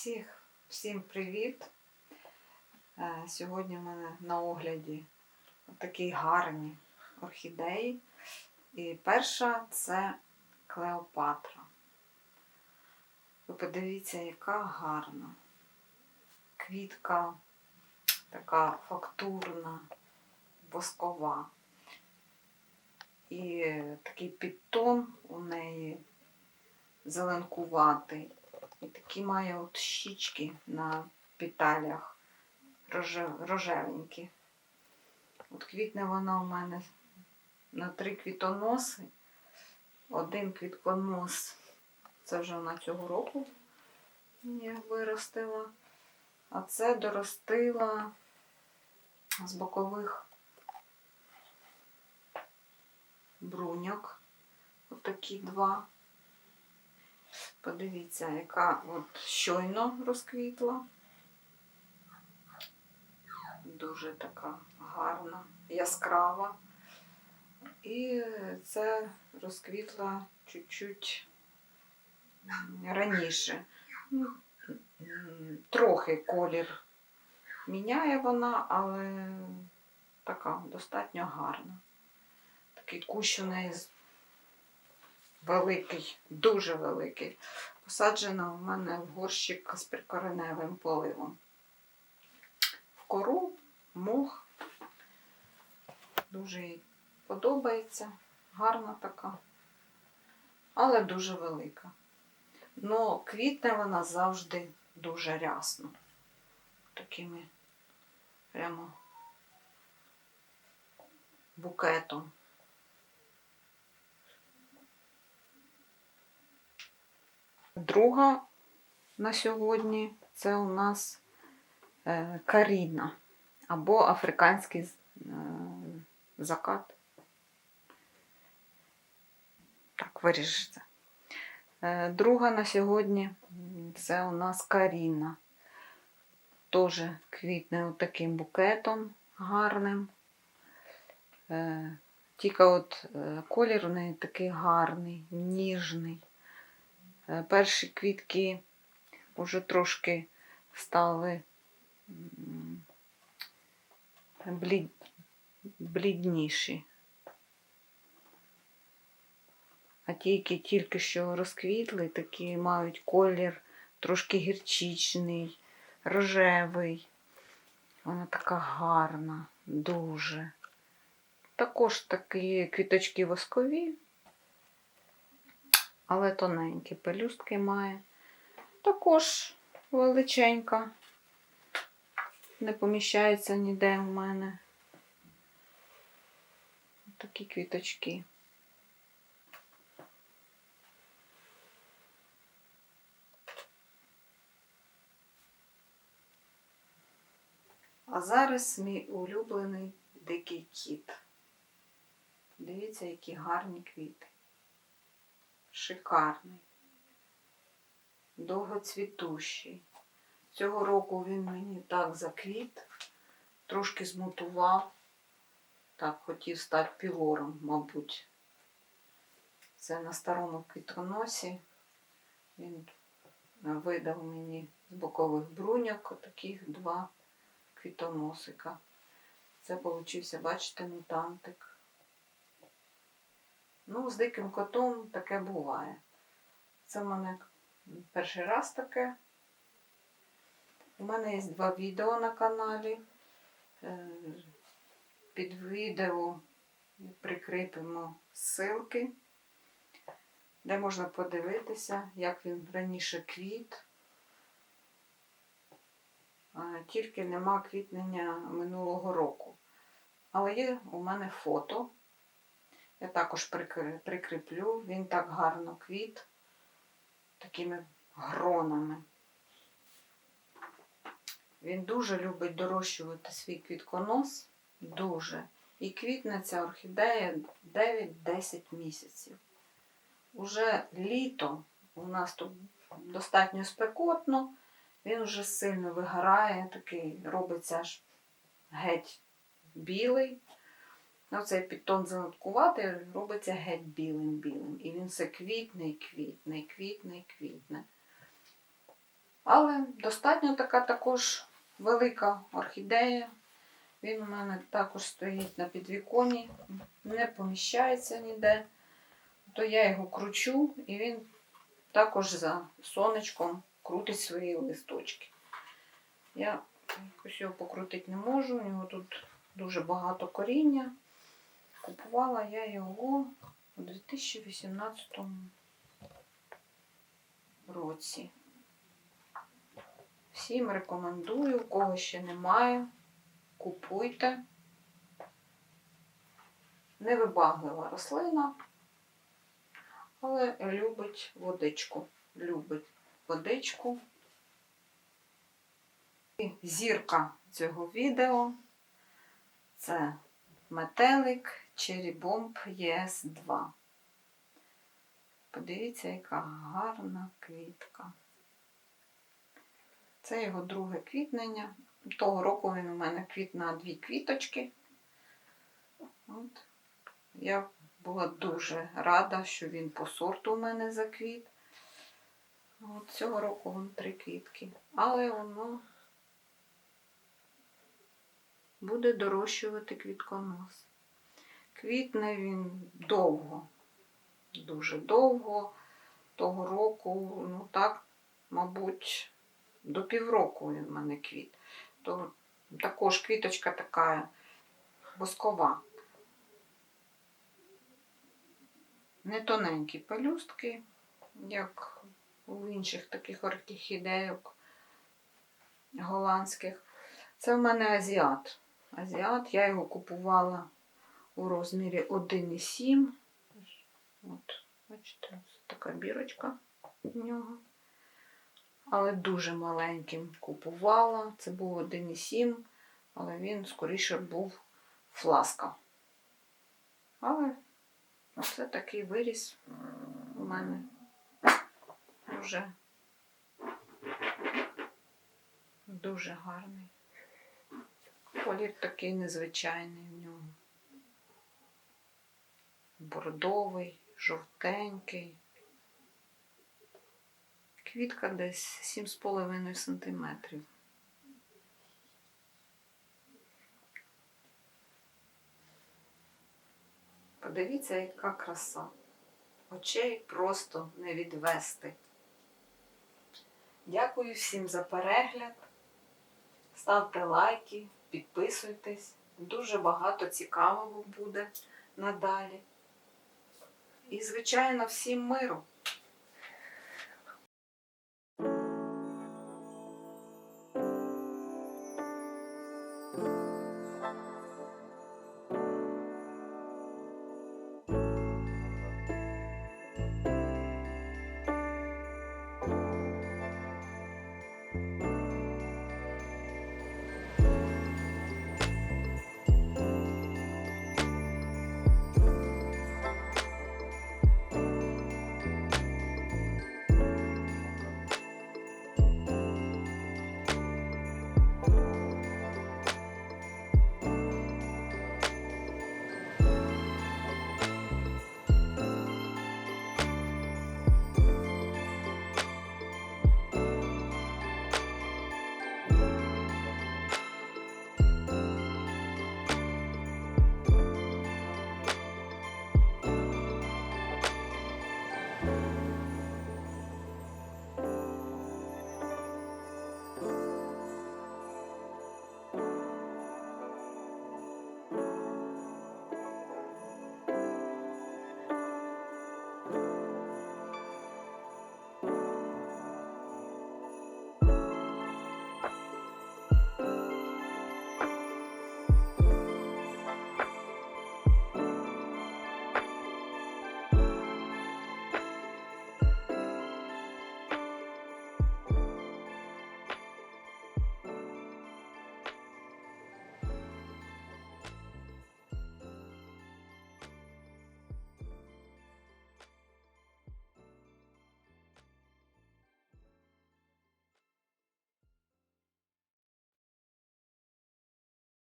Всіх, всім привіт! Е, Сьогодні в мене на огляді такі гарні орхідеї. І перша це Клеопатра. Ви подивіться, яка гарна. Квітка така фактурна, воскова. І такий підтон у неї зеленкуватий. І такі має от щічки на петалях роже- рожевенькі. От квітне вона у мене на три квітоноси. Один квітконос, це вже вона цього року мені виростила. А це доростила з бокових бруньок. Отакі два. Подивіться, яка от щойно розквітла. Дуже така гарна, яскрава. І це розквітла чуть-чуть раніше. Ну, Трохи колір міняє вона, але така достатньо гарна. Такий кущ у неї великий, дуже великий. Посаджена в мене в горщик з прикореневим поливом. В кору, мох. Дуже їй подобається. Гарна така, але дуже велика. Но квітне вона завжди дуже рясно. Такими прямо букетом. Друга на сьогодні це у нас е, каріна або африканський е, закат. Так, виріжеться. Е, Друга на сьогодні це у нас каріна. Теж квітне отаким букетом гарним. Тільки от колір у неї такий гарний, ніжний. Е, Перші квітки вже трошки стали блід, блідніші. А ті, які тільки що розквітли, такі мають колір трошки гірчичний, рожевий. Вона така гарна, дуже. Також такі квіточки воскові, але тоненькі пелюстки має. Також величенька. Не поміщається ніде в мене. Такі квіточки. А зараз мій улюблений дикий кіт. Дивіться, які гарні квіти. Шикарний. Довгоцвітущий. Цього року він мені так заквіт, трошки змутував. Так, хотів стати пілором, мабуть. Це на старому квітоносі. Він видав мені з бокових бруньок отаких два квітоносика. Це получився, бачите, мутантик. Ну, з диким котом таке буває. Це в мене перший раз таке. У мене є два відео на каналі. Е, Під відео прикріпимо ссылки, де можна подивитися, як він раніше квіт. Тільки нема квітнення минулого року. Але є у мене фото. Я також прикріплю. Він так гарно квіт такими гронами. Він дуже любить дорощувати свій квітконос. Дуже. І квітне ця орхідея 9-10 місяців. Уже літо у нас тут достатньо спекотно, він вже сильно вигорає, такий робиться аж геть білий. Оцей підтон занадкуватий робиться геть білим-білим. І він все квітне, і квітне, квітне, і квітне. Але достатньо така також велика орхідея. Він у мене також стоїть на підвіконі, не поміщається ніде. То я його кручу і він також за сонечком крутить свої листочки. Я якось його покрутити не можу, у нього тут дуже багато коріння. Купувала я його у 2018 році. Всім рекомендую, у кого ще немає, купуйте. Невибаглива рослина, але любить водичку. Любить водичку. І зірка цього відео це метелик Cherry Bomb ES2. Подивіться, яка гарна квітка. Це його друге квітнення. Того року він у мене квіт на дві квіточки. От. Я була дуже рада, що він по сорту у мене заквіт. От цього року вон три квітки. Але воно буде дорощувати квітконос. Квітне він довго, дуже довго. Того року, ну так, мабуть, до півроку він в мене квіт. То також квіточка така воскова. Не тоненькі пелюстки, як у інших таких орхідейок голландських. Це в мене азіат. Азіат, я його купувала у розмірі 1,7. От, бачите, така бірочка в нього. Але дуже маленьким купувала. Це був 1,7, але він скоріше був фласка. Але оце такий виріс у мене вже дуже гарний. Колір такий незвичайний в нього. Бордовий, жовтенький. Квітка десь 7,5 сантиметрів. Подивіться, яка краса. Очей просто не відвести. Дякую всім за перегляд. Ставте лайки, підписуйтесь. Дуже багато цікавого буде надалі. І, звичайно, всім миру!